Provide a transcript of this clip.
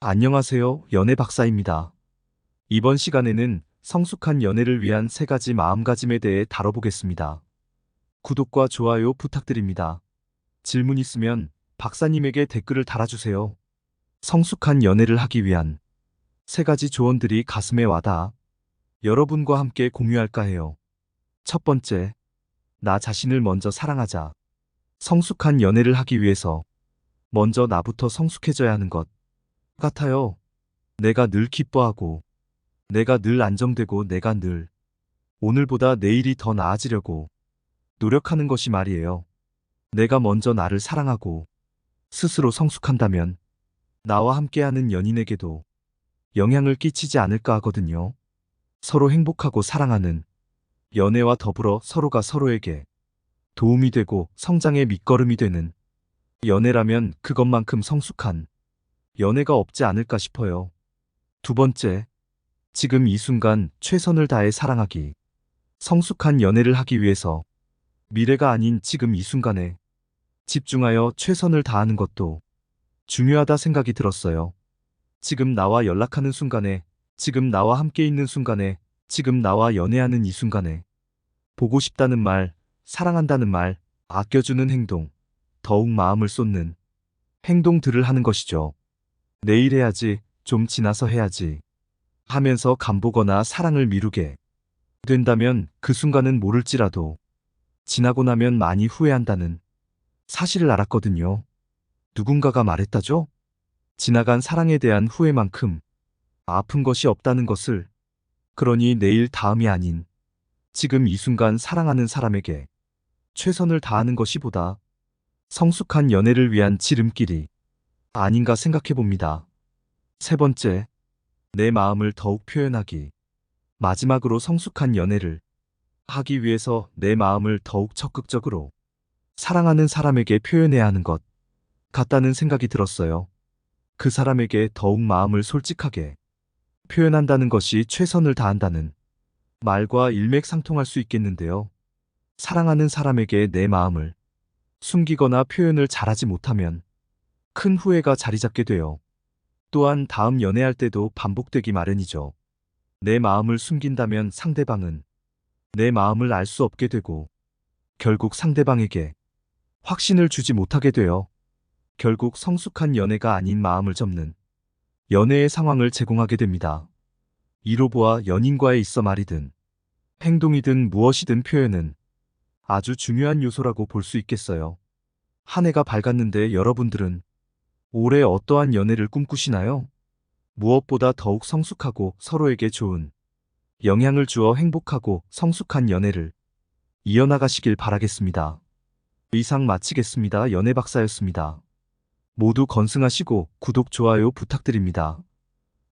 안녕하세요. 연애 박사입니다. 이번 시간에는 성숙한 연애를 위한 세 가지 마음가짐에 대해 다뤄보겠습니다. 구독과 좋아요 부탁드립니다. 질문 있으면 박사님에게 댓글을 달아주세요. 성숙한 연애를 하기 위한 세 가지 조언들이 가슴에 와닿아 여러분과 함께 공유할까 해요. 첫 번째, 나 자신을 먼저 사랑하자. 성숙한 연애를 하기 위해서 먼저 나부터 성숙해져야 하는 것 같아요. 내가 늘 기뻐하고, 내가 늘 안정되고, 내가 늘 오늘보다 내일이 더 나아지려고 노력하는 것이 말이에요. 내가 먼저 나를 사랑하고, 스스로 성숙한다면, 나와 함께하는 연인에게도 영향을 끼치지 않을까 하거든요. 서로 행복하고 사랑하는 연애와 더불어 서로가 서로에게 도움이 되고 성장의 밑거름이 되는 연애라면 그것만큼 성숙한 연애가 없지 않을까 싶어요. 두 번째, 지금 이 순간 최선을 다해 사랑하기. 성숙한 연애를 하기 위해서 미래가 아닌 지금 이 순간에 집중하여 최선을 다하는 것도 중요하다 생각이 들었어요. 지금 나와 연락하는 순간에, 지금 나와 함께 있는 순간에, 지금 나와 연애하는 이 순간에 보고 싶다는 말, 사랑한다는 말, 아껴주는 행동, 더욱 마음을 쏟는 행동들을 하는 것이죠. 내일 해야지, 좀 지나서 해야지. 하면서 간보거나 사랑을 미루게 된다면 그 순간은 모를지라도 지나고 나면 많이 후회한다는 사실을 알았거든요. 누군가가 말했다죠? 지나간 사랑에 대한 후회만큼 아픈 것이 없다는 것을. 그러니 내일 다음이 아닌 지금 이 순간 사랑하는 사람에게 최선을 다하는 것이 보다 성숙한 연애를 위한 지름길이 아닌가 생각해 봅니다. 세 번째, 내 마음을 더욱 표현하기. 마지막으로 성숙한 연애를 하기 위해서 내 마음을 더욱 적극적으로 사랑하는 사람에게 표현해야 하는 것 같다는 생각이 들었어요. 그 사람에게 더욱 마음을 솔직하게 표현한다는 것이 최선을 다한다는 말과 일맥상통할 수 있겠는데요. 사랑하는 사람에게 내 마음을 숨기거나 표현을 잘하지 못하면 큰 후회가 자리 잡게 돼요. 또한 다음 연애할 때도 반복되기 마련이죠. 내 마음을 숨긴다면 상대방은 내 마음을 알 수 없게 되고 결국 상대방에게 확신을 주지 못하게 돼요. 결국 성숙한 연애가 아닌 마음을 접는 연애의 상황을 제공하게 됩니다. 이로 보아 연인과에 있어 말이든 행동이든 무엇이든 표현은 아주 중요한 요소라고 볼 수 있겠어요. 한 해가 밝았는데 여러분들은 올해 어떠한 연애를 꿈꾸시나요? 무엇보다 더욱 성숙하고 서로에게 좋은 영향을 주어 행복하고 성숙한 연애를 이어나가시길 바라겠습니다. 이상 마치겠습니다. 연애 박사였습니다. 모두 건승하시고 구독, 좋아요 부탁드립니다.